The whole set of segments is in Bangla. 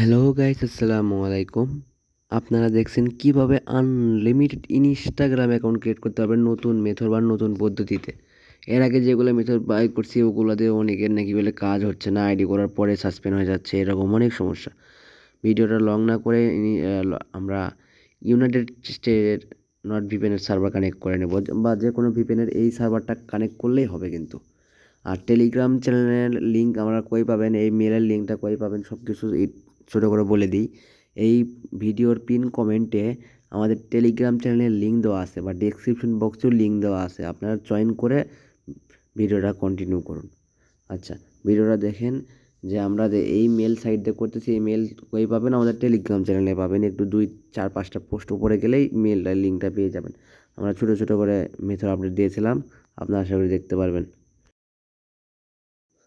হ্যালো গাইস আসসালামু আলাইকুম। আপনারা দেখছেন কীভাবে আনলিমিটেড ইনস্টাগ্রাম অ্যাকাউন্ট ক্রিয়েট করতে পারবেন নতুন মেথড বা নতুন পদ্ধতিতে। এর আগে যেগুলো মেথড বাই করছি, ওগুলোতে অনেকের নাকি বলে কাজ হচ্ছে না আইডি করার পরে সাসপেন্ড হয়ে যাচ্ছে, এরকম অনেক সমস্যা। ভিডিওটা লং না করে আমরা ইউনাইটেড স্টেটের নট ভিপেনের সার্ভার কানেক্ট করে নেব, বা যে কোনো ভিপেনের এই সার্ভারটা কানেক্ট করলেই হবে কিন্তু। আর টেলিগ্রাম চ্যানেলের লিঙ্ক আমরা কই পাবেন? এই মেলের লিঙ্কটা কই পাবেন? সব কিছু ছোটো করে বলে দিই। এই ভিডিওর পিন কমেন্টে আমাদের টেলিগ্রাম চ্যানেলের লিঙ্ক দেওয়া আছে বা ডেসক্রিপশন বক্সেও লিঙ্ক দেওয়া আছে। আপনারা জয়েন করে ভিডিওটা কন্টিনিউ করুন। আচ্ছা ভিডিওটা দেখেন যে আমরা যে এই মেল সাইট দিয়ে করতেছি, এই মেল কই পাবেন? আমাদের টেলিগ্রাম চ্যানেলে পাবেন। একটু দুই, চার, পাঁচটা পোস্ট উপরে গেলেই মেলটার লিঙ্কটা পেয়ে যাবেন। আমরা ছোটো ছোটো করে মেথড আপডেট দিয়েছিলাম। আপনারা আশা করি দেখতে পারবেন।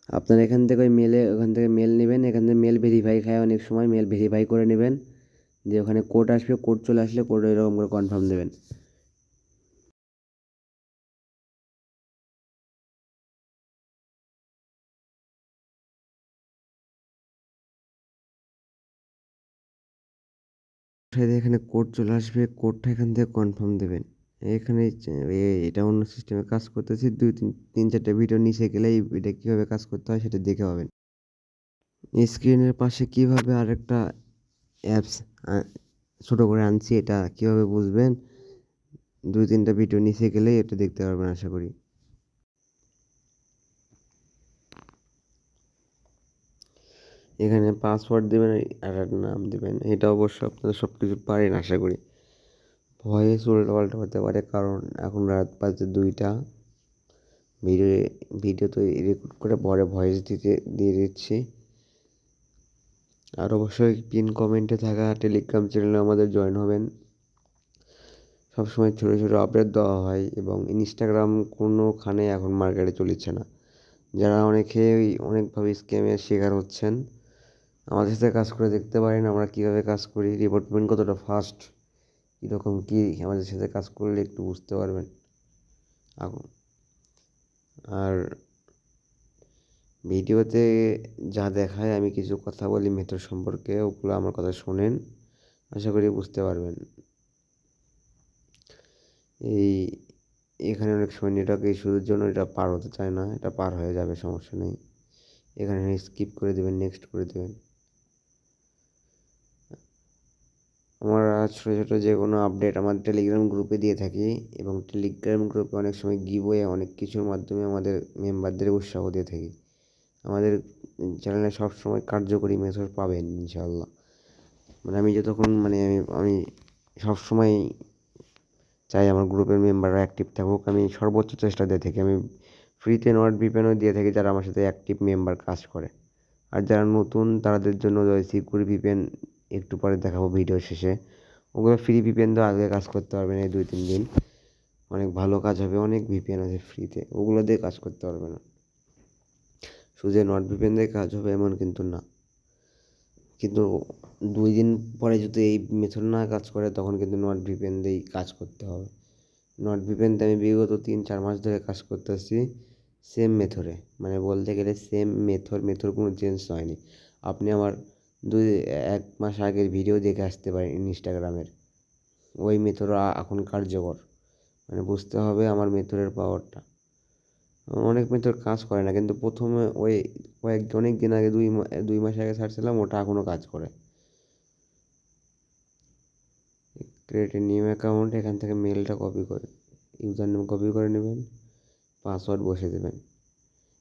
আপনার এখান থেকে ওই মেলে ওখান থেকে মেল নেবেন, এখান থেকে মেল ভেরিফাই খায়, অনেক সময় মেল ভেরিফাই করে নেবেন। যে ওখানে কোড আসবে কোড চলে আসলে কোড এরকম করে কনফার্ম দেবেন। এখানে কোড চলে আসবে কোডটা এখান থেকে কনফার্ম দেবেন। এখানে এটা অন্য সিস্টেমে কাজ করতেছি। দুই, তিন তিন, চারটে ভিডিও নিচে গেলে এটা কীভাবে কাজ করতে হয় সেটা দেখে পাবেন। স্ক্রিনের পাশে কীভাবে আরেকটা অ্যাপস ছোটো করে আনছি এটা কীভাবে বুঝবেন? দুই, তিনটা ভিডিও নিচে গেলেই এটা দেখতে পারবেন আশা করি। এখানে পাসওয়ার্ড দেবেন আর নাম দেবেন। এটা অবশ্য আপনারা সব কিছু পারেন আশা করি। ভয়েস উল্টোপাল্টা হতে পারে, কারণ এখন রাত বাজে দুইটা। ভিডিও ভিডিও তো রেকর্ড করে পরে ভয়েস দিতে, দিয়ে দিচ্ছি। আর অবশ্যই পিন কমেন্টে থাকা টেলিগ্রাম চ্যানেলে আমাদের জয়েন হবেন। সবসময় ছোটো ছোটো আপডেট দেওয়া হয় এবং ইনস্টাগ্রাম কোনোখানে এখন মার্কেটে চলেছে না। যারা অনেকেই অনেকভাবে স্ক্যামের শিকার হচ্ছেন, আমাদের সাথে কাজ করে দেখতে পারেন আমরা কীভাবে কাজ করি। রিপোর্টমেন্ট কতটা ফাস্ট কীরকম কী আমাদের সাথে কাজ করলে একটু বুঝতে পারবেন? আর ভিডিওতে যা দেখায় আমি কিছু কথা বলি মেথড সম্পর্কে, ওগুলো আমার কথা শোনেন, আশা করি বুঝতে পারবেন। এই এখানে অনেক সময় নেটওয়ার্ক ইস্যুর জন্য এটা পার হতে চায় না, এটা পার হয়ে যাবে, সমস্যা নেই। এখানে স্কিপ করে দেবেন নেক্সট করে দেবেন। আমরা ছোটো ছোটো যে কোনো আপডেট আমার টেলিগ্রাম গ্রুপে দিয়ে থাকি এবং টেলিগ্রাম গ্রুপে অনেক সময় গিভওয়ে অনেক কিছুর মাধ্যমে আমাদের মেম্বারদের উৎসাহ দিয়ে থাকি। আমাদের চ্যানেলে সবসময় কার্যকরী মেথড পাবেন, ইনশাআল্লাহ। মানে আমি যতক্ষণ মানে আমি আমি সবসময় চাই আমার গ্রুপের মেম্বাররা অ্যাক্টিভ থাকুক, আমি সর্বোচ্চ চেষ্টা দিয়ে থাকি। আমি ফ্রিতে নট ভিপিএনও দিয়ে থাকি যারা আমার সাথে অ্যাক্টিভ মেম্বার কাজ করে। আর যারা নতুন তাদের জন্য সিকিউর ভিপিএন একটু পরে দেখাবো ভিডিও শেষে। ওগুলো ফ্রি ভিপিএন তো আগে কাজ করতে পারবেন এই দুই তিন দিন। অনেক ভালো কাজ হবে, অনেক ভিপিএন আছে ফ্রিতে ওগুলো দিয়ে কাজ করতে পারবে না। শুধু যে নট ভিপিএন দিয়ে কাজ হবে এমন কিন্তু না। কিন্তু দুই দিন পরে যদি এই মেথড না কাজ করে, তখন কিন্তু নট ভিপিএন দিয়েই কাজ করতে হবে। নট ভিপিএন দিয়ে আমি বিগত তিন চার মাস ধরে কাজ করতে করতেছি সেম মেথডে মানে বলতে গেলে সেম মেথড মেথড কোনো চেঞ্জ হয়নি। আপনি আমার দুই, এক মাস আগের ভিডিও দেখে আসতে পারেন ইনস্টাগ্রামের ওই মেথড এখন কার্যকর। মানে বুঝতে হবে আমার মেথডের পাওয়ারটা অনেক মেথড কাজ করে না, কিন্তু প্রথমে ওই কয়েক, অনেক দিন আগে দুই দুই মাস আগে ছাড়ছিলাম, ওটা এখনও কাজ করে। ক্রিয়েট নিউ অ্যাকাউন্ট এখান থেকে মেলটা কপি করে ইউজার নেম কপি করে নেবেন পাসওয়ার্ড বসে দেবেন।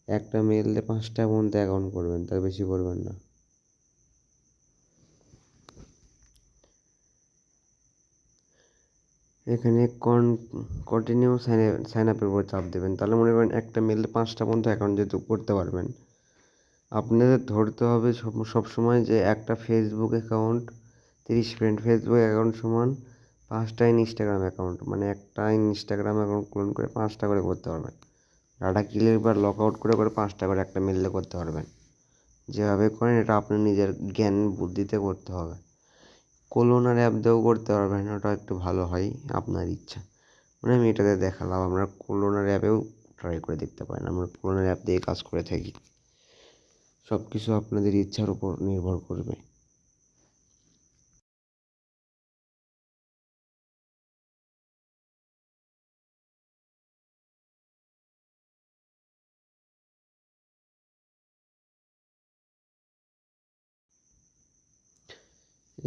একটা মেল দিয়ে পাঁচটা পর্যন্ত অ্যাকাউন্ট করবেন, তার বেশি করবেন না। এখানে কন কন্টিনিউ সাইন সাইন আপের উপর চাপ দেবেন। তাহলে মনে করেন একটা মেলে পাঁচটা পর্যন্ত অ্যাকাউন্ট যেহেতু করতে পারবেন। আপনাদের ধরতে হবে সব সবসময় যে একটা ফেসবুক অ্যাকাউন্ট তিরিশ ফ্রেন্ড ফেসবুক অ্যাকাউন্ট সমান পাঁচটা ইনস্টাগ্রাম অ্যাকাউন্ট মানে একটা ইনস্টাগ্রাম অ্যাকাউন্ট ক্লোন করে পাঁচটা করে করতে পারবেন। ডাটা ক্লিয়ার বা লক আউট করে করে পাঁচটা করে একটা মেলে করতে পারবেন। যেভাবে করেন, এটা আপনার নিজের জ্ঞান বুদ্ধিতে করতে হবে। কোলোনার অ্যাপ দিয়েও করতে পারবেন, ওটা একটু ভালো হয় আপনার ইচ্ছা। মানে আমি এটাতে দেখালাম আপনার কোলোনার অ্যাপেও ট্রাই করে দেখতে পারেন, আমরা কোলোনার অ্যাপ দিয়ে কাজ করে থাকি। সব কিছু আপনাদের ইচ্ছার উপর নির্ভর করবে।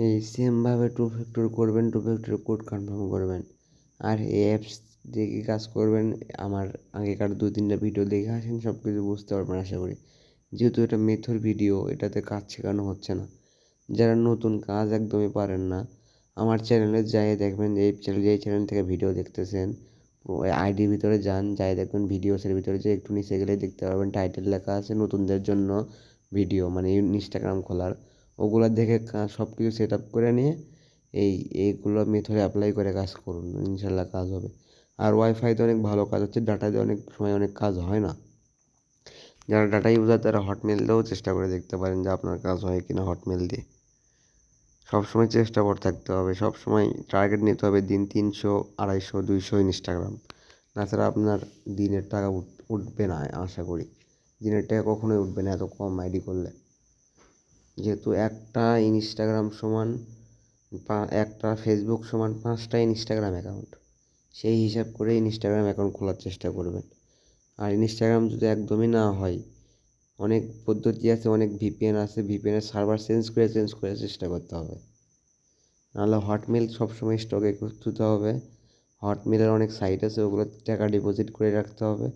এই সেমভাবে টু ফ্যাক্টর করবেন টু ফ্যাক্টর কোড কনফার্ম করবেন। আর এই অ্যাপস কী কাজ করবেন, আমার আগেকার দু তিনটা ভিডিও দেখে আসেন সব কিছু বুঝতে পারবেন আশা করি। যেহেতু এটা মেথর ভিডিও এটাতে কাজ শেখানো হচ্ছে না। যারা নতুন কাজ একদমই পারেন না, আমার চ্যানেলে যাই দেখবেন, এই চ্যানেল এই চ্যানেল থেকে ভিডিও দেখতেছেন, ওই আইডির ভিতরে যান, যাই দেখবেন ভিডিওসের ভিতরে যে একটু নিচে গেলে দেখতে পারবেন। টাইটেল লেখা আছে নতুনদের জন্য ভিডিও মানে ইনস্টাগ্রাম খোলার। ওগুলো দেখে সব কিছু সেট আপ করে নিয়ে এই, এইগুলো মেথডে অ্যাপ্লাই করে কাজ করুন, ইনশাল্লাহ কাজ হবে। আর ওয়াইফাইতে অনেক ভালো কাজ হচ্ছে ডাটা দিয়ে অনেক সময় অনেক কাজ হয় না। যারা ডাটা ইউজার তারা হটমেল দিয়েও চেষ্টা করে দেখতে পারেন যে আপনার কাজ হয় কি না হটমেল দিয়ে। সবসময় চেষ্টা করে থাকতে হবে, সবসময় টার্গেট নিতে হবে দিন তিনশো, আড়াইশো, দুইশো ইনস্টাগ্রাম তাছাড়া আপনার দিনের টাকা উঠবে না, আশা করি। দিনের টাকা কখনোই উঠবে না, এত কম আইডি করলে। যেহেতু একটা ইনস্টাগ্রাম সমান একটা ফেসবুক সমান পাঁচটা ইনস্টাগ্রাম অ্যাকাউন্ট সেই হিসাব করে ইনস্টাগ্রাম অ্যাকাউন্ট খোলার চেষ্টা করবেন। আর ইনস্টাগ্রাম যদি একদমই না হয়, অনেক পদ্ধতি আছে, অনেক ভিপিএন আছে ভিপিএনের সার্ভার চেঞ্জ করে চেঞ্জ করে চেষ্টা করতে হবে। নাহলে হটমেল সবসময় স্টকে তুলতে হবে। হটমেলের অনেক সাইট আছে, ওগুলো টাকা ডিপোজিট করে রাখতে হবে।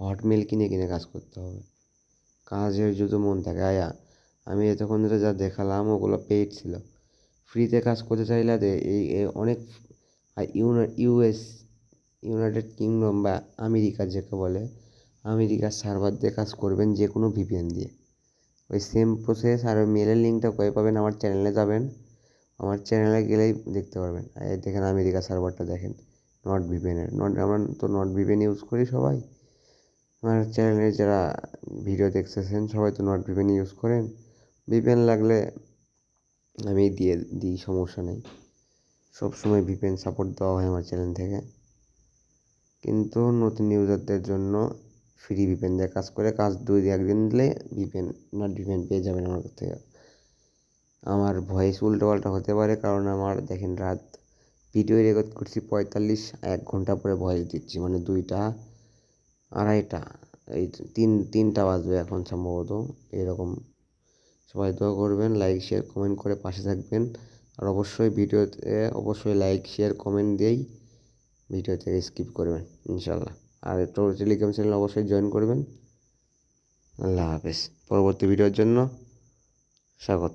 হটমেল কিনে কিনে কাজ করতে হবে। কাজের যদি মন থাকে, আয়া আমি এতক্ষণ ধরে যা দেখালাম ওগুলো পেইড ছিল। ফ্রিতে কাজ করতে চাইলে এই অনেক ইউএস ইউনাইটেড কিংডম বা আমেরিকা যাকে বলে আমেরিকার সার্ভার দিয়ে কাজ করবেন যে কোনো ভিপিএন দিয়ে। ওই সেম প্রসেস আর মেলের লিঙ্কটা কয়ে পাবেন আমার চ্যানেলে যাবেন। আমার চ্যানেলে গেলেই দেখতে পারবেন। এই দেখেন আমেরিকা সার্ভারটা দেখেন। নট ভিপিএনের নট আমরা তো নট ভিপিএন ইউজ করি সবাই। আমার চ্যানেলে যারা ভিডিও দেখতেছেন সবাই তো নট ভিপিএন ইউজ করেন। ভিপিএন লাগলে আমি দিয়ে দিই, সমস্যা নেই। সবসময় ভিপিএন সাপোর্ট দেওয়া হয় আমার চ্যানেল থেকে। কিন্তু নতুন ইউজারদের জন্য ফ্রি ভিপিএন দিয়ে কাজ করে, কাজ দুই একদিন দিলে ভিপিএন নট ভিপিএন পেয়ে যাবেন আমার কাছ থেকে। আমার ভয়েস উল্টো পাল্টা হতে পারে, কারণ আমার দেখেন রাত ভিডিও রেকর্ড করছি পঁয়তাল্লিশ, এক ঘণ্টা পরে ভয়েস দিচ্ছি মানে দুইটা, আড়াইটা, এই তিন, তিনটা বাজবে এখন সম্ভবত, এরকম সবাই দোয়া করবেন লাইক শেয়ার কমেন্ট করে পাশে থাকবেন। আর অবশ্যই ভিডিওতে অবশ্যই লাইক শেয়ার কমেন্ট দিয়েই ভিডিও থেকে স্কিপ করবেন ইনশাল্লাহ আর একটু টেলিগ্রাম চ্যানেল অবশ্যই জয়েন করবেন। আল্লাহ হাফেজ। পরবর্তী ভিডিওর জন্য স্বাগত।